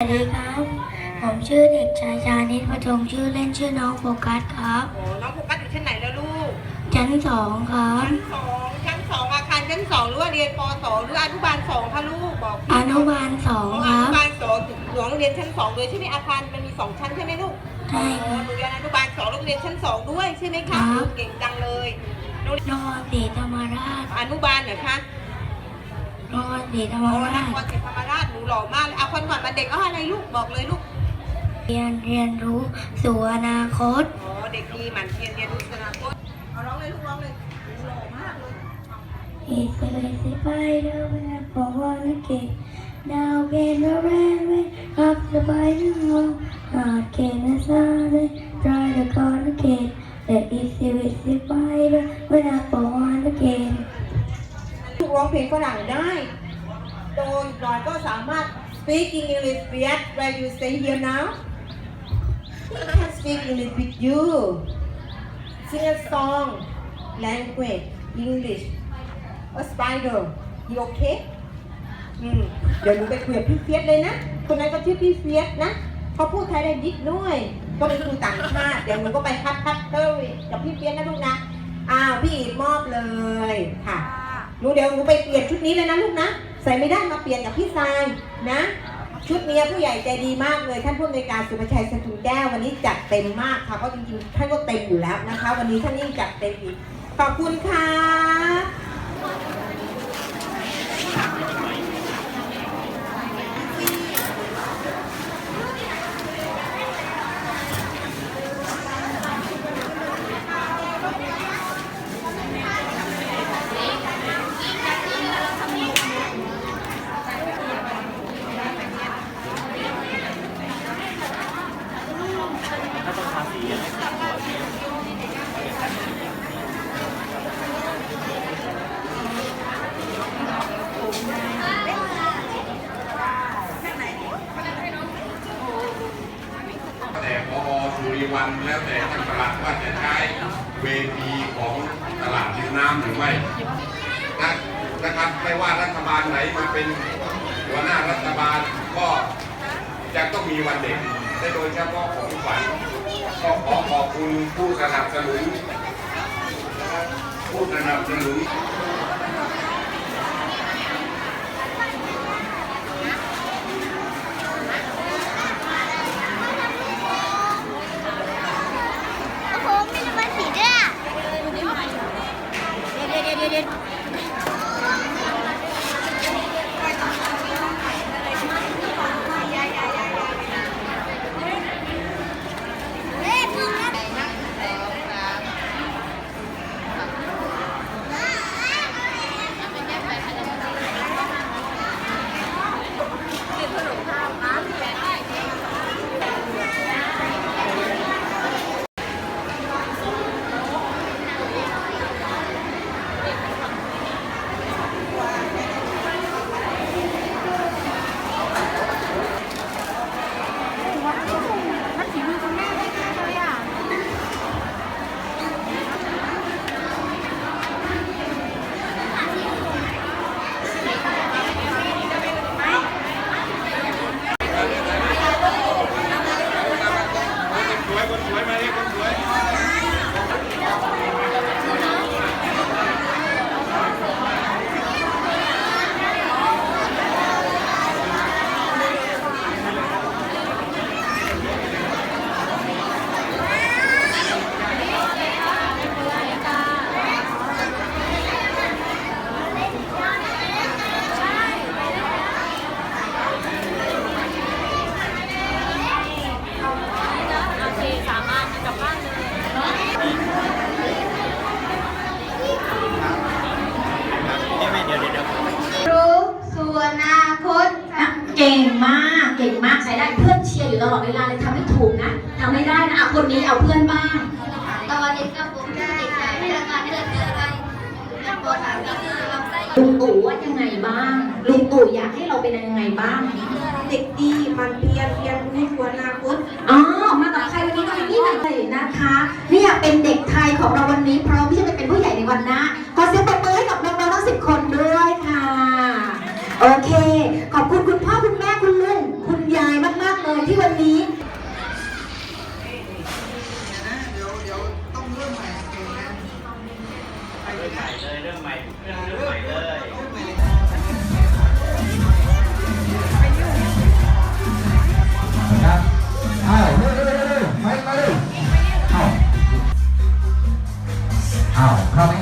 สวัสดีครับ ผมชื่อเด็กชายชานิตประทงชื่อเล่นชื่อน้องโฟกัสครับ โอ้น้องโฟกัสอยู่ชั้นไหนแล้วลูก ชั้นสองครับ ชั้นสองชั้นสองอาคารชั้นสองหรือว่าเรียนปสองหรืออนุบาลสองคะลูกบอกพี่อนุบาลสองอ๋อคอรันุบ บาลสองหลวงเรียนชั้นสองเลยใช่ไหมอาคารมันมีสองชั้นใช่ไหมลูกใช่คอ๋อรับหนูเรียนอนุบาลสองโรงเรียนชั้นสองด้วยใช่ไหมครัคะบโอ้เก่งจังเลยโรงเรียนนครศรีธรรมราชอนุบาลเหรอคะ นครศรีธรรมโอ้นราชครศรีธรรมราชหนูหล่อมากเลยเอาคนก่อนมาเด็กเอาอะไรลูกบอกเลยลูกเรียนเรียนรู้สู่อนาคตอ๋อเด็กดีหมั่นเพียรเรียนรู้อนาคตเอาร้องเลยลูกร้องเลยหล่อมากเลย It's a lazy spider when I fall on a cake. Now can the railway up the by the home. Not can the sun try to call the cake. The easy with the spider when I fall ร้องเพลงฝรั่งได้โตอีกหน่อยก็สามารถ speak English with where you stay here now he can speak English with you sing a song language English a spider you okay อืมเดี๋ยวหนูไปคุยกับพี่เฟียสเลยนะ คนนั้นก็ชื่อพี่เฟียสนะเขาพูดไทยได้นิดหน่อย ก็เป็นครูต่างชาติ เดี๋ยวหนูก็ไปพัดพัดเตอร์กับพี่เฟียสนะลูกนะ อ้าว พี่อีกมอบเลยค่ะ หนูเดี๋ยวหนูไปเปลี่ยนชุดนี้เลยนะลูกนะ ใส่ไม่ได้มาเปลี่ยนกับพี่ทรายนะ ชุดนี้ผู้ใหญ่ใจดีมากเลยท่านผู้อำนวยการสุภชัยสถุนแก้ววันนี้จัดเต็มมากค่ะเพราะจริงๆท่านก็เต็มอยู่แล้วนะคะ วันนี้ท่านยิ่งจัดเต็มอีกขอบคุณค่ะ แต่พอสุ ริวันแล้วแต่ท่านประหลัดว่าจะใช้เวทีของตลาดริมน้ำหรือไม่นะนะครับไม่ว่ารัฐบาลไหนมาเป็นหัวหน้ารัฐบาลก็จะต้องมีวันเด็กและโดยเฉพาะของขวัญก็ขอขอบคุณผู้สนับสนุนผู้สนับสนุน งมาก เก่งมากใช้ได้เพื่อนเชียร์อยู่ตลอดเวลาเลยทำให้ถูกนะทำไม่ได้นะอะคนนี้เอาเพื่อนบ้างตอนเด็กกับผมชื่อเด็กชายพนักงานเดินเดินไปนักบอลหาวิธีลำไส้ลุงตู่ว่ายังไงบ้าง ลุงตู่อยากให้เราเป็นยังไงบ้าง เด็กดีมันเพียรเรียนรู้ตัวอนาคตอ๋อมากับใครวันนี้ก็นี่เลยนะคะเนี่ยเป็นเด็กไทยของเราวันนี้พร้อมที่จะ อ้าวเข้าไหม